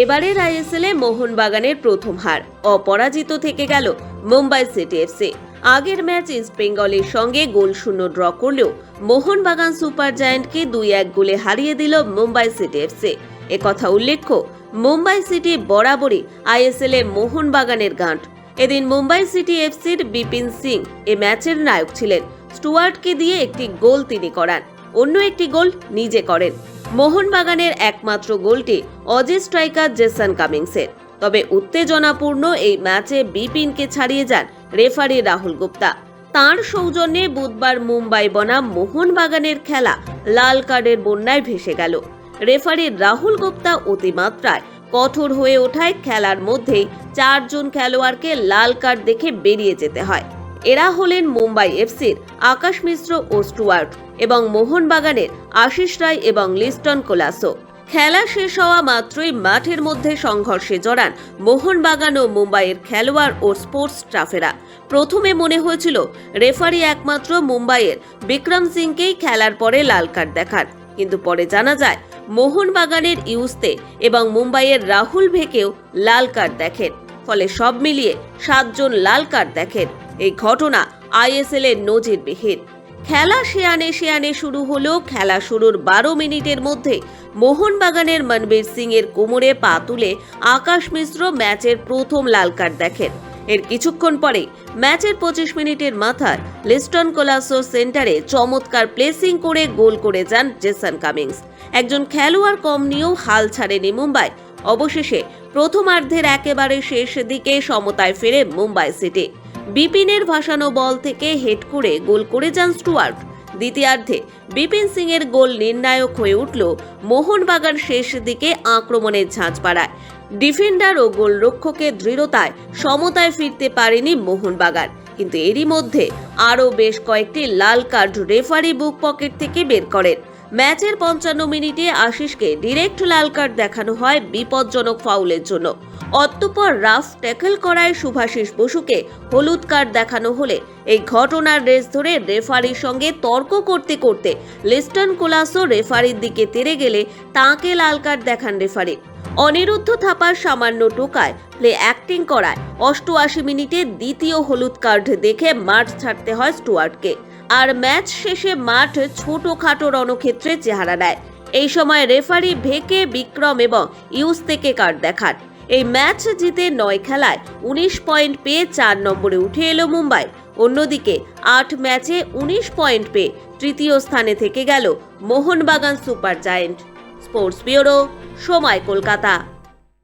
এবারের আইএসএলে মোহনবাগানের প্রথম হার। অপরাজিত থেকে গেল মুম্বাই সিটি এফসি। আগের ম্যাচ ইস্ট বেঙ্গলের সঙ্গে গোল শূন্য ড্র করলেও মোহনবাগান সুপার জায়ান্টকে দুই এক গোলে হারিয়ে দিল মুম্বাই সিটি এফসি। একথা উল্লেখ্য, মুম্বাই সিটি বরাবরই আইএসএলে মোহনবাগানের গাঁট। এদিন মুম্বাই সিটি এফসির বিপিন সিং এ ম্যাচের নায়ক ছিলেন। স্টুয়ার্টকে দিয়ে একটি গোল তিনি করান। অন্য একটি গোল নিজে করেন। মোহনবাগানের একমাত্র গোলটি অজি স্ট্রাইকার জেসন কামিংসের। তবে উত্তেজনাপূর্ণ এই ম্যাচে বিপিনকে ছাড়িয়ে যান রেফারি রাহুল গুপ্তা। তার সৌজন্যে বুধবার মুম্বাই বনাম মোহনবাগানের খেলা লাল কার্ডের বন্যায় ভেসে গেল। রেফারি রাহুল গুপ্তা অতিমাত্রায় কঠোর হয়ে ওঠায় খেলার মধ্যেই চারজন খেলোয়াড়কে লাল কার্ড দেখে বেরিয়ে যেতে হয়। এরা হলেন মুম্বাই এফসির আকাশ মিশ্র ও স্টুয়ার্ট এবং মোহনবাগানের আশিস রায় এবং লিস্টন কোলাসো। খেলা শেষ হওয়া মাত্রই মাঠের মধ্যে সংঘর্ষে জড়ান মোহনবাগান ও মুম্বাইয়ের খেলোয়াড় ও স্পোর্টস স্টাফেরা। প্রথমে মনে হয়েছিল, রেফারি একমাত্র মুম্বাইয়ের, বিক্রম সিংকেই খেলার পরে লাল কার্ড দেখান। কিন্তু পরে জানা যায়, মোহনবাগানের ইউস্তে এবং মুম্বাইয়ের রাহুল ভেকেও লাল কার্ড দেখেন। ফলে সব মিলিয়ে সাতজন লাল কার্ড দেখেন। এই ঘটনা আইএসএল এর নজিরবিহীন। খেলা শেয়ানে শেয়ানে শুরু হলেও খেলা শুরুর বারো মিনিটের মধ্যে মোহনবাগানের মনবীর সিং এর কোমরে পা তুলে আকাশ মিশ্র ম্যাচের প্রথম লাল কার্ড দেখেন। এর কিছুক্ষণ পরে ম্যাচের পঁচিশ মিনিটের মাথায় লিস্টন কোলাসো সেন্টারে চমৎকার প্লেসিং করে গোল করে যান জেসন কামিংস। একজন খেলোয়াড় কম নিয়েও হাল ছাড়েনি মুম্বাই। অবশেষে প্রথমার্ধের একেবারে শেষ দিকে সমতায় ফেরে মুম্বাই সিটি। বিপিনের ভাসানো বল থেকে হেড করে গোল করে যান স্টুয়ার্ট। দ্বিতীয়ার্ধে বিপিন সিং এর গোল নির্ণায়ক হয়ে উঠল মোহনবাগান শেষ দিকে আক্রমণের ঝাঁজ পাড়ায় ডিফেন্ডার ও গোলরক্ষকের দৃঢ়তায় সমতায় ফিরতে পারেনি মোহনবাগান। কিন্তু এরই মধ্যে আরও বেশ কয়েকটি লাল কার্ড রেফারি বুক পকেট থেকে বের করেন। ম্যাচের পঞ্চান্ন মিনিটে আশিসকে ডিরেক্ট লাল কার্ড দেখানো হয় বিপজ্জনক ফাউলের জন্য। অতঃপর রাফ ট্যাকল করায় শুভাশিস বসুকে হলুদ কার্ড দেখানো হলে এই ঘটনার রেস ধরে রেফারির সঙ্গে তর্ক করতে করতে লিস্টন কোলাসো রেফারির দিকে তেরে গেলে তাঁকে লাল কার্ড দেখান রেফারি। অনিরুদ্ধ থাপার সামান্য টোকায় প্লে অ্যাক্টিং করায় অষ্টআশি মিনিটে দ্বিতীয় হলুদ কার্ড দেখে মাঠ ছাড়তে হয় স্টুয়ার্টকে। আর ম্যাচ শেষে মাঠ ছোটখাটো রণক্ষেত্রে চেহারা নেয় এই সময় রেফারি ভেকে বিক্রম এবং ইউস থেকে কার্ড দেখান। এই ম্যাচ জিতে নয় খেলায় উনিশ পয়েন্ট পেয়ে চার নম্বরে উঠে এলো মুম্বাই। অন্যদিকে আট ম্যাচে উনিশ পয়েন্ট পেয়ে তৃতীয় স্থানে থেকে গেল Mohun Bagan super giant. Sports bureau সময় কলকাতা।